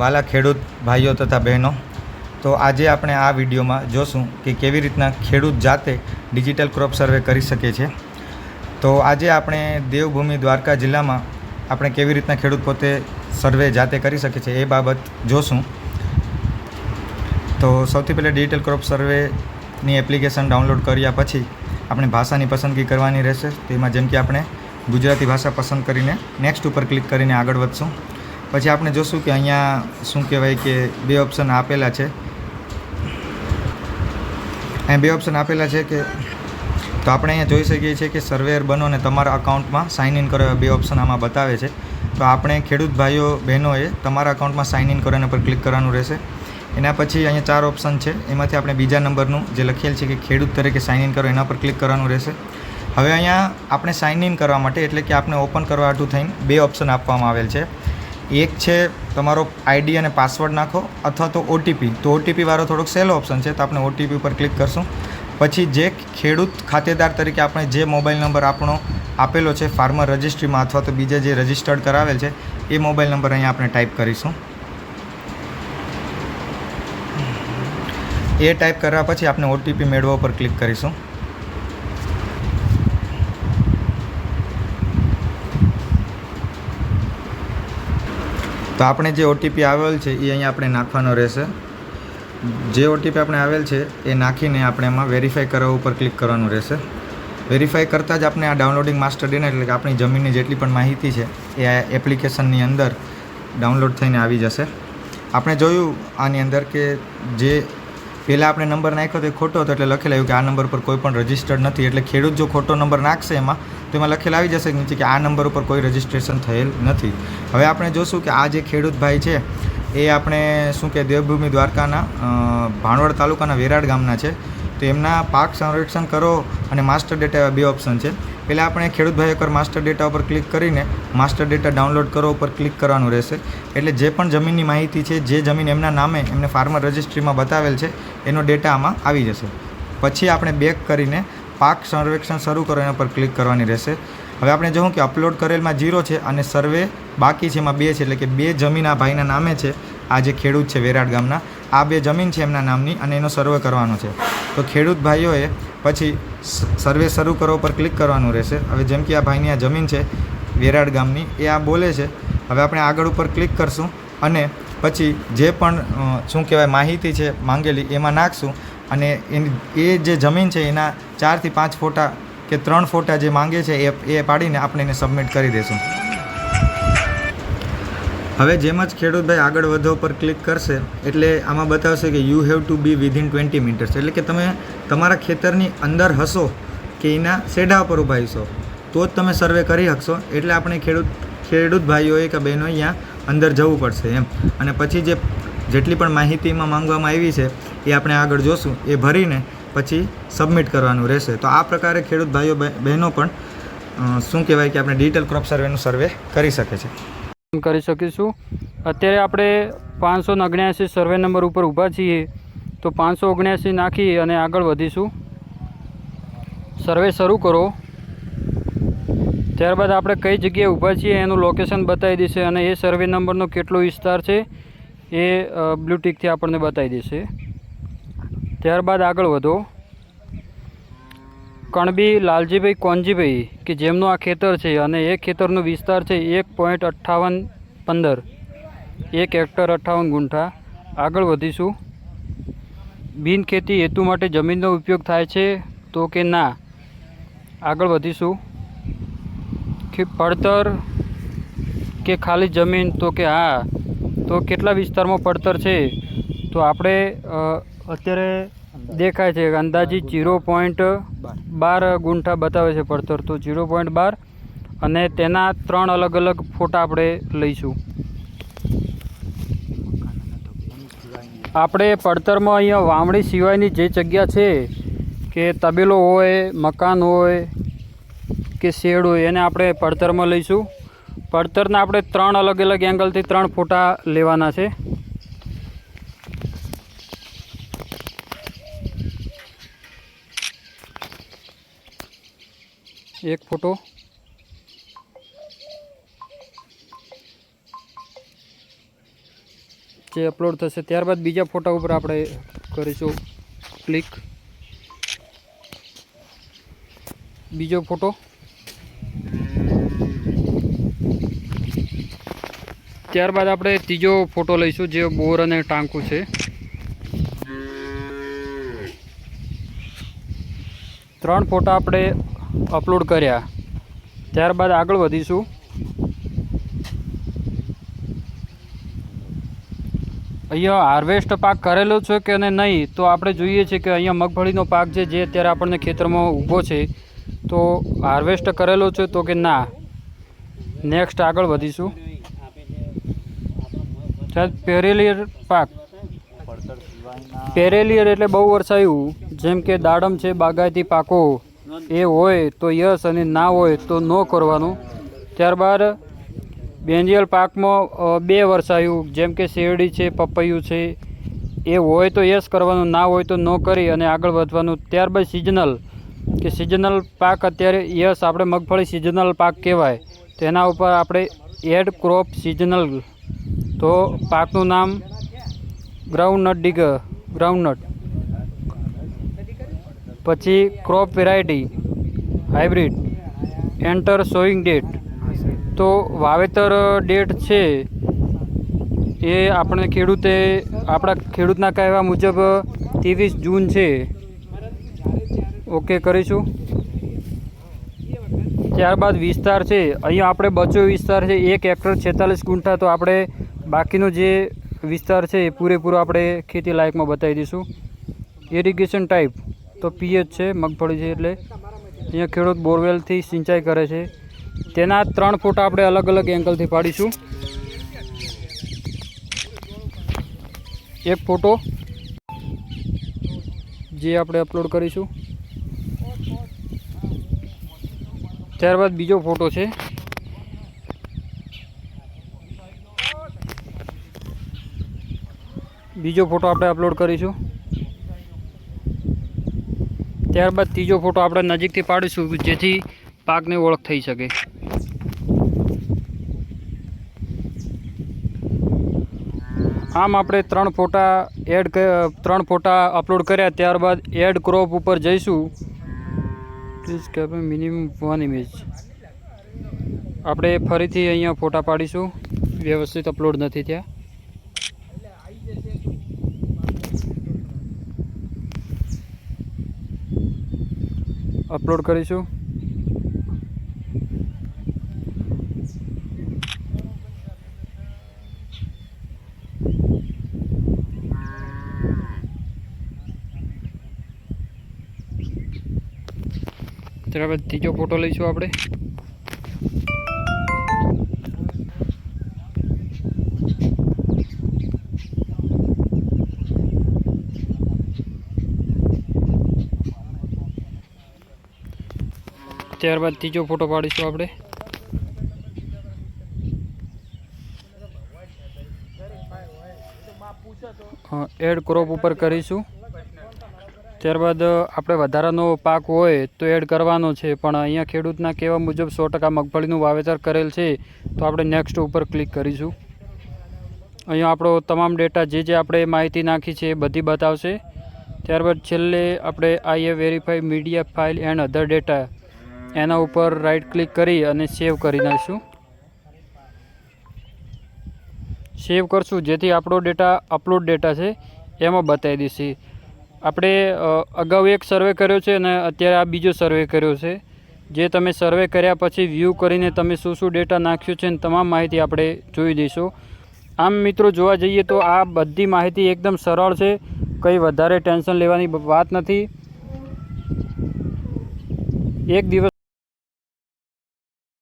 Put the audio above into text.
વાલા ખેડૂત ભાઈઓ તથા બહેનો, તો આજે આપણે આ વિડીયોમાં જોશું કે કેવી રીતના ખેડૂત જાતે ડિજિટલ ક્રોપ સર્વે કરી શકે છે. તો આજે આપણે દેવભૂમિ દ્વારકા જિલ્લામાં આપણે કેવી રીતના ખેડૂત પોતે સર્વે જાતે કરી શકે છે એ બાબત જોશું. તો સૌથી પહેલાં ડિજિટલ ક્રોપ સર્વેની એપ્લિકેશન ડાઉનલોડ કર્યા પછી આપણે ભાષાની પસંદગી કરવાની રહેશે. તેમાં જેમ કે આપણે ગુજરાતી ભાષા પસંદ કરીને નેક્સ્ટ ઉપર ક્લિક કરીને આગળ વધશું. પછી આપણે જોશું કે અહીંયા શું કહેવાય કે બે ઓપ્શન આપેલા છે. અહીંયા બે ઓપ્શન આપેલા છે કે તો આપણે અહીંયા જોઈ શકીએ છીએ કે સર્વેયર બનો અને તમારા અકાઉન્ટમાં સાઇન ઇન કરો બે ઓપ્શન આમાં બતાવે છે. તો આપણે ખેડૂત ભાઈઓ, બહેનોએ તમારા અકાઉન્ટમાં સાઇન ઇન કરો એના પર ક્લિક કરવાનું રહેશે. એના પછી અહીંયા ચાર ઓપ્શન છે. એમાંથી આપણે બીજા નંબરનું જે લખેલ છે કે ખેડૂત તરીકે સાઇન ઇન કરો એના પર ક્લિક કરવાનું રહેશે. હવે અહીંયા આપણે સાઇન ઇન કરવા માટે એટલે કે આપણે ઓપન કરવા હાટું થઈને બે ઓપ્શન આપવામાં આવેલ છે. એક છે તમારો આઈડી અને પાસવર્ડ નાખો અથવા તો ઓટીપી તો ઓટીપી વાળો થોડોક સહેલો ઓપ્શન છે તો આપણે ઓટીપી ઉપર ક્લિક કરશું. પછી જે ખેડૂત ખાતેદાર તરીકે આપણે જે મોબાઈલ નંબર આપણો આપેલો છે, ફાર્મર રજિસ્ટ્રીમાં અથવા તો બીજે જે રજિસ્ટર્ડ કરાવેલ છે, એ મોબાઈલ નંબર અહીંયા આપણે ટાઈપ કરીશું. એ ટાઈપ કરવા પછી આપણે ઓટીપી મેળવવા પર ક્લિક કરીશું. તો આપણે જે ઓટીપી આવેલ છે એ અહીંયા આપણે નાખવાનો રહેશે. જે ઓટીપી આપણે આવેલ છે, એ નાખીને આપણે એમાં વેરીફાઈ કરવા ઉપર ક્લિક કરવાનું રહેશે. વેરીફાઈ કરતાં જ આપણે આ ડાઉનલોડિંગ માસ્ટર ડેટા એટલે કે આપણી જમીનની જેટલી પણ માહિતી છે, એ આ એપ્લિકેશનની અંદર ડાઉનલોડ થઈને આવી જશે. આપણે જોયું આની અંદર કે જે પહેલાં આપણે નંબર નાખ્યો તો એ ખોટો હતો એટલે લખેલું આવ્યું કે આ નંબર પર કોઈ પણ રજિસ્ટર્ડ નથી. એટલે ખેડૂત જો ખોટો નંબર નાખશે એમાં, તો એમાં લખેલ આવી જશે નીચે કે આ નંબર ઉપર કોઈ રજિસ્ટ્રેશન થયેલ નથી. હવે આપણે જોશું કે આ જે ખેડૂત ભાઈ છે, એ આપણે શું કે દેવભૂમિ દ્વારકાના ભાણવડ તાલુકાના વેરાડ ગામના છે. તો એમના પાક સંરક્ષણ કરો અને માસ્ટર ડેટા એવા બે ઓપ્શન છે. પહેલાં આપણે ખેડૂત ભાઈ એકવાર માસ્ટર ડેટા ઉપર ક્લિક કરીને માસ્ટર ડેટા ડાઉનલોડ કરો ઉપર ક્લિક કરવાનું રહેશે. એટલે જે પણ જમીનની માહિતી છે, જે જમીન એમના નામે એમને ફાર્મર રજિસ્ટ્રીમાં બતાવેલ છે, એનો ડેટા આમાં આવી જશે. પછી આપણે બેક કરીને પાક સર્વેક્ષણ શરૂ કરો, એના પર ક્લિક કરવાની રહેશે. હવે આપણે જોઉં કે અપલોડ કરેલમાં જીરો છે અને સર્વે બાકી છે, એમાં બે છે. એટલે કે બે જમીન આ ભાઈના નામે છે. આ જે ખેડૂત છે વેરાડ ગામના, આ બે જમીન છે એમના નામની અને એનો સર્વે કરવાનો છે. તો ખેડૂત ભાઈઓએ પછી સર્વે શરૂ કરો પર ક્લિક કરવાનું રહેશે. હવે જેમ કે આ ભાઈની આ જમીન છે, વેરાડ ગામની, એ આ બોલે છે. હવે આપણે આગળ ઉપર ક્લિક કરશું અને પછી જે પણ શું કહેવાય, માહિતી છે માંગેલી, એમાં નાખશું અને એની, એ જે જમીન છે, એના ચારથી પાંચ ફોટા કે ત્રણ ફોટા જે માંગે છે, એ એ પાડીને આપણે એને સબમિટ કરી દઈશું હવે જેમ જ ખેડૂતભાઈ આગળ વધો પર ક્લિક કરશે, એટલે આમાં બતાવશે કે you have to be within twenty meters એટલે કે તમે તમારા ખેતરની અંદર હશો કે એના સેઢા પર ઊભા હશો, તો જ તમે સર્વે કરી શકશો. એટલે આપણે ખેડૂત ખેડૂત ભાઈઓએ કે બહેનો અહીંયા અંદર જવું પડશે એમ. અને પછી જે જેટલી પણ માહિતીમાં માંગવામાં આવી છે, એ આપણે આગળ જોશું. એ ભરીને પછી સબમિટ કરવાનું રહેશે. તો આ પ્રકારે ખેડૂત ભાઈઓ, બહેનો પણ શું કહેવાય કે આપણે ડિજિટલ ક્રોપ સર્વેનું સર્વે કરી શકે છે. કરી શકીશું. અત્યારે આપણે પાંચસો ઓગણ્યાસી સર્વે નંબર ઉપર ઊભા છીએ. તો પાંચસો ઓગણ્યાસી નાખી અને આગળ વધીશું. સર્વે શરૂ કરો. ત્યારબાદ આપણે કઈ જગ્યાએ ઊભા છીએ એનું લોકેશન બતાવી દેશે અને એ સર્વે નંબરનો કેટલો વિસ્તાર છે એ બ્લૂટિકથી ટીકથી આપણને બતાવી દેશે ત્યારબાદ આગળ વધો. કણબી લાલજીભાઈ કોનજીભાઈ કે જેમનું આ ખેતર છે અને એ ખેતરનો વિસ્તાર છે એક પોઈન્ટ અઠ્ઠાવન પંદર. એક હેક્ટર અઠ્ઠાવન ગુંઠા. આગળ વધીશું. બિન ખેતી હેતુ માટે જમીનનો ઉપયોગ થાય છે તો કે ના? આગળ વધીશું. કે પડતર કે ખાલી જમીન તો કે હા? તો કેટલા વિસ્તારમાં પડતર છે? તો આપણે અત્યારે દેખાય છે અંદાજી જીરો પોઈન્ટ બાર ગુંઠા બતાવે છે પડતર, તો ઝીરો પોઈન્ટ બાર અને તેના ત્રણ અલગ અલગ ફોટા આપણે લઈશું. આપણે પડતરમાં અહીંયા વાવણી સિવાયની જે જગ્યા છે, કે તબેલો હોય, મકાન હોય, કે શેડ હોય, એને આપણે પડતરમાં લઈશું. પડતરના આપણે ત્રણ અલગ અલગ એંગલથી ત્રણ ફોટા લેવાના છે. એક ફોટો. જે અપલોડ થશે ત્યારબાદ બીજા ફોટા ઉપર આપણે કરીશું ક્લિક બીજો ફોટો. ત્યારબાદ આપણે ત્રીજો ફોટો લઈશું જે બોર અને ટાંકું છે. ત્રણ ફોટા આપણે અપલોડ કર્યા. ત્યારબાદ આગળ વધીશું. અહીંયા હાર્વેસ્ટ પાક કરેલો છે કે નહીં, તો આપણે જોઈએ છીએ કે અહીંયા મગફળીનો પાક છે, જે અત્યારે આપણને ખેતરમાં ઊભો છે. તો હાર્વેસ્ટ કરેલો છે તો કે ના? નેક્સ્ટ આગળ વધીશું. સાહેબ, પેરેલિયર પાક. પેરેલિયર એટલે બહુ વર્ષાયું જેમ કે દાડમ છે, બાગાયતી પાકો. એ હોય તો યસ અને ના હોય તો ન કરવાનું. ત્યારબાદ બેન્જિયલ પાકમાં બે વરસાયું જેમ કે શેરડી છે, પપૈયું છે, એ હોય તો યસ કરવાનું, ના હોય તો નો કરી અને આગળ વધવાનું. ત્યારબાદ સિઝનલ, કે સિઝનલ પાક અત્યારે યસ આપણે મગફળી સિઝનલ પાક કહેવાય. તેના ઉપર આપણે એડ ક્રોપ સિઝનલ. તો પાકનું નામ ગ્રાઉન્ડનટ ડીગર ગ્રાઉન્ડનટ. પછી crop variety hybrid enter sowing date તો વાવેતર ડેટ છે એ આપણે ખેડૂતે, આપણા ખેડૂતના કહેવા મુજબ ત્રેવીસ જૂન છે. ઓકે કરીશું. ત્યારબાદ વિસ્તાર છે. અહીંયા આપણે બચો વિસ્તાર છે, એક હેક્ટર છેતાલીસ ગુંઠા. તો આપણે બાકીનો જે વિસ્તાર છે, એ પૂરેપૂરો આપણે ખેતી લાયકમાં બતાવી દઈશું. ઇરિગેશન ટાઈપ તો પીએચ છે, મગફળી છે એટલે. અહીંયા ખેડૂત બોરવેલથી સિંચાઈ કરે છે. તેના ત્રણ ફોટા આપણે અલગ અલગ એંગલથી પાડીશું. એક ફોટો જે આપણે અપલોડ કરીશું. ત્યારબાદ બીજો ફોટો છે. બીજો ફોટો આપણે અપલોડ કરીશું. ત્યારબાદ ત્રીજો ફોટો આપણે નજીકથી પાડીશું, જેથી પાકની ઓળખ થઈ શકે. આમ આપણે ત્રણ ફોટા એડ ત્રણ ફોટા અપલોડ કર્યા, ત્યારબાદ એડ ક્રોપ ઉપર જઈશું. પ્લીઝ કે મિનિમમ વન ઇમેજ આપણે ફરીથી અહીંયા ફોટા પાડીશું. વ્યવસ્થિત અપલોડ નથી થયા. અપલોડ કરીશું. ત્યારબાદ ત્રીજો ફોટો લઈશું આપણે. ત્યારબાદ ત્રીજો ફોટો પાડીશું આપણે. એડ ક્રોપ ઉપર કરીશું. ત્યારબાદ આપણે વધારાનો પાક હોય તો એડ કરવાનો છે, પણ અહીંયા ખેડૂતના કહેવા મુજબ સો ટકા મગફળીનું વાવેતર કરેલ છે, તો આપણે નેક્સ્ટ ઉપર ક્લિક કરીશું. અહીંયા આપણો તમામ ડેટા જે જે આપણે માહિતી નાખી છે એ બધી બતાવશે. ત્યારબાદ છેલ્લે આપણે આઈએ verify media file and other data એના ઉપર રાઈટ ક્લિક કરી અને સેવ કરી નાખીશું. સેવ કરશું, જેથી આપણો ડેટા અપલોડ ડેટા છે, એમાં બતાવી દેશે આપણે અગાઉ એક સર્વે કર્યો છે અને અત્યારે આ બીજો સર્વે કર્યો છે. જે તમે સર્વે કર્યા પછી વ્યૂ કરીને તમે શું શું ડેટા નાખ્યો છે અને તમામ માહિતી આપણે જોઈ દઈશું. આમ મિત્રો જોવા જઈએ તો આ બધી માહિતી એકદમ સરળ છે, કંઈ વધારે ટેન્શન લેવાની વાત નથી. એક દિવસ